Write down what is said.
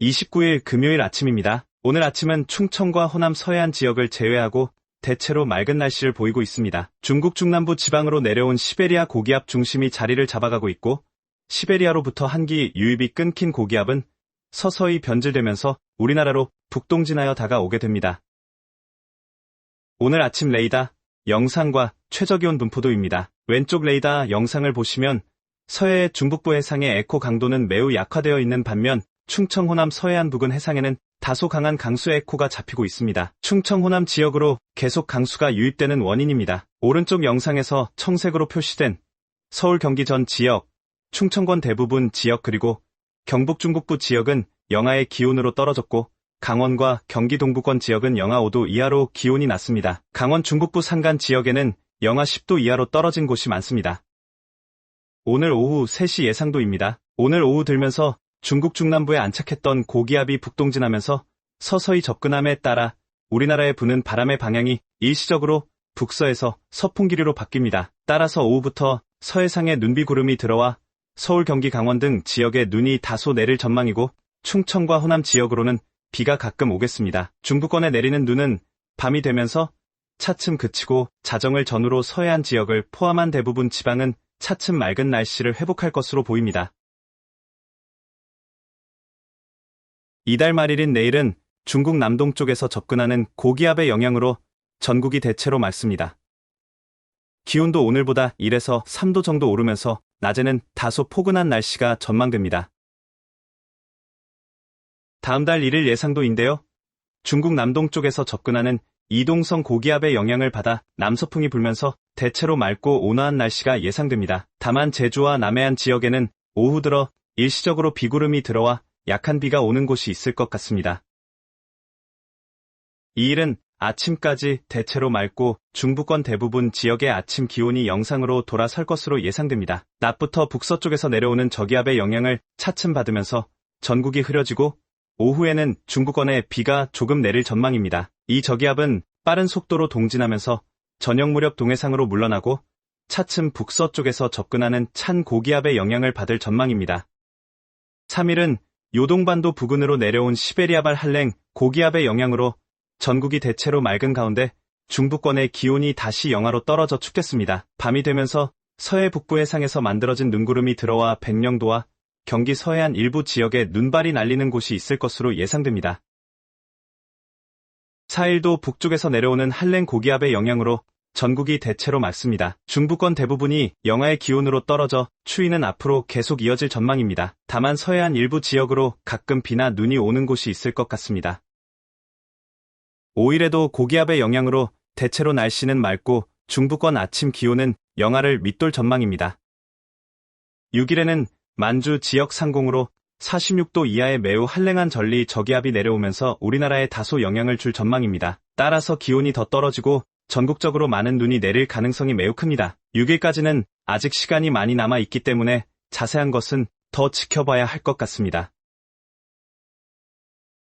29일 금요일 아침입니다. 오늘 아침은 충청과 호남 서해안 지역을 제외하고 대체로 맑은 날씨를 보이고 있습니다. 중국 중남부 지방으로 내려온 시베리아 고기압 중심이 자리를 잡아가고 있고 시베리아로부터 한기 유입이 끊긴 고기압은 서서히 변질되면서 우리나라로 북동진하여 다가오게 됩니다. 오늘 아침 레이더 영상과 최저기온 분포도입니다. 왼쪽 레이더 영상을 보시면 서해의 중북부 해상의 에코 강도는 매우 약화되어 있는 반면 충청 호남 서해안 부근 해상에는 다소 강한 강수 에코가 잡히고 있습니다. 충청 호남 지역으로 계속 강수가 유입되는 원인입니다. 오른쪽 영상에서 청색으로 표시된 서울 경기 전 지역, 충청권 대부분 지역 그리고 경북 중북부 지역은 영하의 기온으로 떨어졌고 강원과 경기 동부권 지역은 영하 5도 이하로 기온이 낮습니다. 강원 중북부 산간 지역에는 영하 10도 이하로 떨어진 곳이 많습니다. 오늘 오후 3시 예상도입니다. 오늘 오후 들면서 중국 중남부에 안착했던 고기압이 북동진하면서 서서히 접근함에 따라 우리나라에 부는 바람의 방향이 일시적으로 북서에서 서풍기류로 바뀝니다. 따라서 오후부터 서해상에 눈비 구름이 들어와 서울, 경기, 강원 등 지역에 눈이 다소 내릴 전망이고 충청과 호남 지역으로는 비가 가끔 오겠습니다. 중부권에 내리는 눈은 밤이 되면서 차츰 그치고 자정을 전후로 서해안 지역을 포함한 대부분 지방은 차츰 맑은 날씨를 회복할 것으로 보입니다. 이달 말일인 내일은 중국 남동쪽에서 접근하는 고기압의 영향으로 전국이 대체로 맑습니다. 기온도 오늘보다 1에서 3도 정도 오르면서 낮에는 다소 포근한 날씨가 전망됩니다. 다음 달 1일 예상도인데요. 중국 남동쪽에서 접근하는 이동성 고기압의 영향을 받아 남서풍이 불면서 대체로 맑고 온화한 날씨가 예상됩니다. 다만 제주와 남해안 지역에는 오후 들어 일시적으로 비구름이 들어와 약한 비가 오는 곳이 있을 것 같습니다. 이 일은 아침까지 대체로 맑고 중부권 대부분 지역의 아침 기온이 영상으로 돌아설 것으로 예상됩니다. 낮부터 북서쪽에서 내려오는 저기압의 영향을 차츰 받으면서 전국이 흐려지고 오후에는 중부권에 비가 조금 내릴 전망입니다. 이 저기압은 빠른 속도로 동진하면서 저녁 무렵 동해상으로 물러나고 차츰 북서쪽에서 접근하는 찬 고기압의 영향을 받을 전망입니다. 3일은 요동반도 부근으로 내려온 시베리아발 한랭 고기압의 영향으로 전국이 대체로 맑은 가운데 중부권의 기온이 다시 영하로 떨어져 춥겠습니다. 밤이 되면서 서해 북부 해상에서 만들어진 눈구름이 들어와 백령도와 경기 서해안 일부 지역에 눈발이 날리는 곳이 있을 것으로 예상됩니다. 4일도 북쪽에서 내려오는 한랭 고기압의 영향으로 전국이 대체로 맑습니다. 중부권 대부분이 영하의 기온으로 떨어져 추위는 앞으로 계속 이어질 전망입니다. 다만 서해안 일부 지역으로 가끔 비나 눈이 오는 곳이 있을 것 같습니다. 5일에도 고기압의 영향으로 대체로 날씨는 맑고 중부권 아침 기온은 영하를 밑돌 전망입니다. 6일에는 만주 지역 상공으로 46도 이하의 매우 한랭한 전리 저기압이 내려오면서 우리나라에 다소 영향을 줄 전망입니다. 따라서 기온이 더 떨어지고 전국적으로 많은 눈이 내릴 가능성이 매우 큽니다. 6일까지는 아직 시간이 많이 남아 있기 때문에 자세한 것은 더 지켜봐야 할 것 같습니다.